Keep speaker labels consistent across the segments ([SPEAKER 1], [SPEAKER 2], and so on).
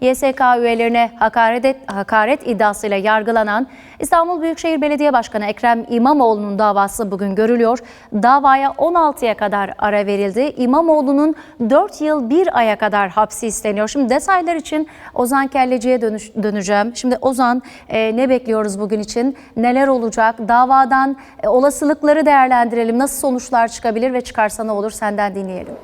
[SPEAKER 1] YSK üyelerine hakaret, et- hakaret iddiasıyla yargılanan İstanbul Büyükşehir Belediye Başkanı Ekrem İmamoğlu'nun davası bugün görülüyor. Davaya 16'ya kadar ara verildi. İmamoğlu'nun 4 yıl 1 aya kadar hapsi isteniyor. Şimdi detaylar için Ozan Kelleci'ye dönüş- döneceğim. Şimdi Ozan e, ne bekliyoruz bugün için? Neler olacak? Davadan e, olasılıkları değerlendirelim. Nasıl sonuçlar çıkabilir ve çıkarsa ne olur senden dinleyelim.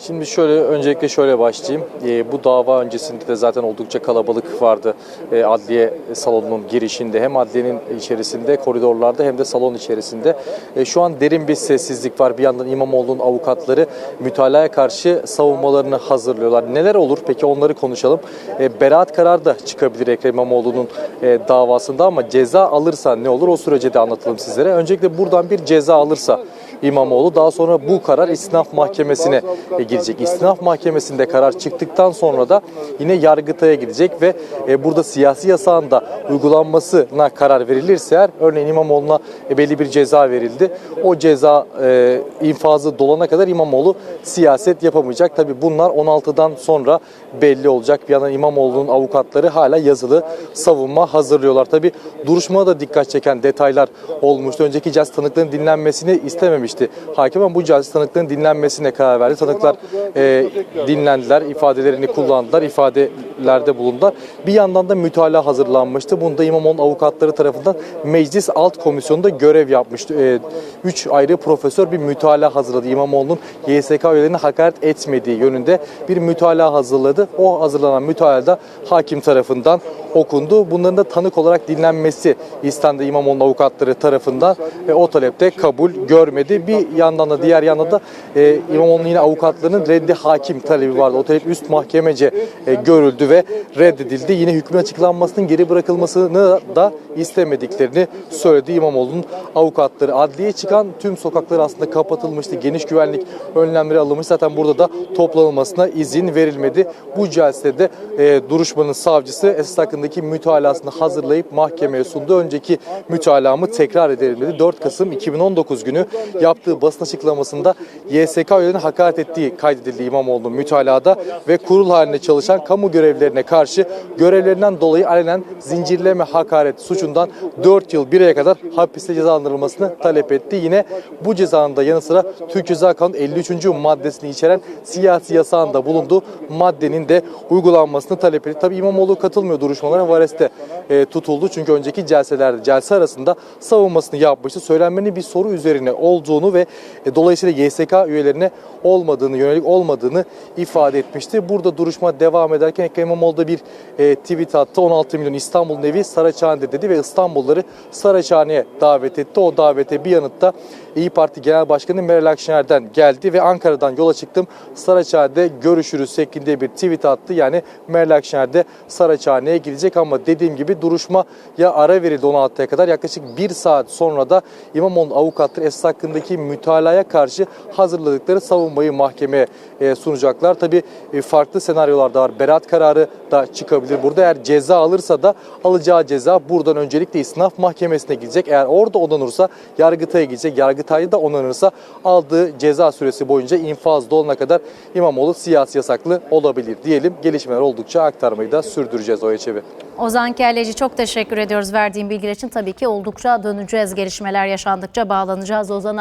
[SPEAKER 2] Şimdi şöyle öncelikle şöyle başlayayım. Ee, bu dava öncesinde de zaten oldukça kalabalık vardı Ee, adliye salonunun girişinde. Hem adliyenin içerisinde, koridorlarda hem de salon içerisinde. Ee, şu an derin bir sessizlik var. Bir yandan İmamoğlu'nun avukatları mütalaya karşı savunmalarını hazırlıyorlar. Neler olur peki onları konuşalım. Ee, beraat kararı da çıkabilir Ekrem İmamoğlu'nun e, davasında ama ceza alırsa ne olur o sürece de anlatalım sizlere. Öncelikle buradan bir ceza alırsa İmamoğlu. Daha sonra bu karar istinaf mahkemesine e, gidecek. İstinaf mahkemesinde karar çıktıktan sonra da yine Yargıtay'a gidecek ve e, burada siyasi yasağın da uygulanmasına karar verilirse eğer örneğin İmamoğlu'na e, belli bir ceza verildi. O ceza e, infazı dolana kadar İmamoğlu siyaset yapamayacak. Tabi bunlar 16'dan sonra belli olacak. Bir yandan İmamoğlu'nun avukatları hala yazılı savunma hazırlıyorlar. Tabi duruşmaya da dikkat çeken detaylar olmuştu. Önceki caz tanıkların dinlenmesini istememişti hakim ama bu caz tanıkların dinlenmesine karar verdi. Tanıklar e, dinlendiler, ifadelerini kullandılar, ifadelerde bulundular. Bir yandan da mütalaa hazırlanmıştı. Bunda İmamoğlu'nun avukatları tarafından Meclis Alt Komisyonu'nda görev yapmıştı. E, üç ayrı profesör bir mütalaa hazırladı. İmamoğlu'nun YSK üyelerine hakaret etmediği yönünde bir mütalaa hazırladı. O hazırlanan mütalada hakim tarafından okundu. Bunların da tanık olarak dinlenmesi istendi İmamoğlu'nun avukatları tarafından. E, o talepte kabul görmedi. Bir yandan da diğer yandan da e, İmamoğlu'nun yine avukatlarının reddi hakim talebi vardı. O talep üst mahkemece e, görüldü ve reddedildi. Yine hükmün açıklanmasının geri bırakılmasını da istemediklerini söyledi İmamoğlu'nun avukatları. Adliye çıkan tüm sokaklar aslında kapatılmıştı. Geniş güvenlik önlemleri alınmış. Zaten burada da toplanılmasına izin verilmedi. Bu celsede e, duruşmanın savcısı esas hakkındaki mütalasını hazırlayıp mahkemeye sundu. Önceki mütalamı tekrar edelim dedi. 4 Kasım 2019 günü yaptığı basın açıklamasında YSK üyelerine hakaret ettiği kaydedildi İmamoğlu'nun mütalada ve kurul halinde çalışan kamu görevlilerine karşı görevlerinden dolayı alenen zincirleme hakaret suçundan 4 yıl 1 aya kadar hapiste cezalandırılmasını talep etti. Yine bu cezanın da yanı sıra Türk Ceza Kanunu 53. maddesini içeren siyasi yasağında bulunduğu maddenin de uygulanmasını talep etti. Tabii İmamoğlu katılmıyor duruşmalara. Vares'te e, tutuldu. Çünkü önceki celselerde, celse arasında savunmasını yapmıştı. Söylenmenin bir soru üzerine olduğunu ve e, dolayısıyla YSK üyelerine olmadığını, yönelik olmadığını ifade etmişti. Burada duruşma devam ederken Ekrem İmamoğlu da bir e, tweet attı. 16 milyon İstanbul'un evi Saraçhane'de dedi ve İstanbulluları Saraçhane'ye davet etti. O davete bir yanıtta İyi Parti Genel Başkanı Meral Akşener'den geldi ve Ankara'dan yola çıktım. Saraçhane'de görüşürüz şeklinde bir tweet attı. Yani Meral Akşener de Saraçhane'ye gidecek ama dediğim gibi duruşmaya ara verildi 16'ya kadar. Yaklaşık bir saat sonra da İmamoğlu avukatları esas hakkındaki mütalaya karşı hazırladıkları savunmayı mahkemeye e, sunacaklar. Tabii e, farklı senaryolar da var. Beraat kararı da çıkabilir. Burada eğer ceza alırsa da alacağı ceza buradan öncelikle istinaf mahkemesine gidecek. Eğer orada onanırsa Yargıtay'a gidecek. Yargıtay'da da onanırsa aldığı ceza süresi boyunca infaz dolana kadar İmamoğlu siyasi yasaklı olabilir diyelim. Gelişmeler oldukça aktarmayı da sürdüreceğiz o çevi.
[SPEAKER 1] Ozan Kelleci çok teşekkür ediyoruz verdiğin bilgiler için. Tabii ki oldukça döneceğiz gelişmeler yaşandıkça bağlanacağız Ozan'a.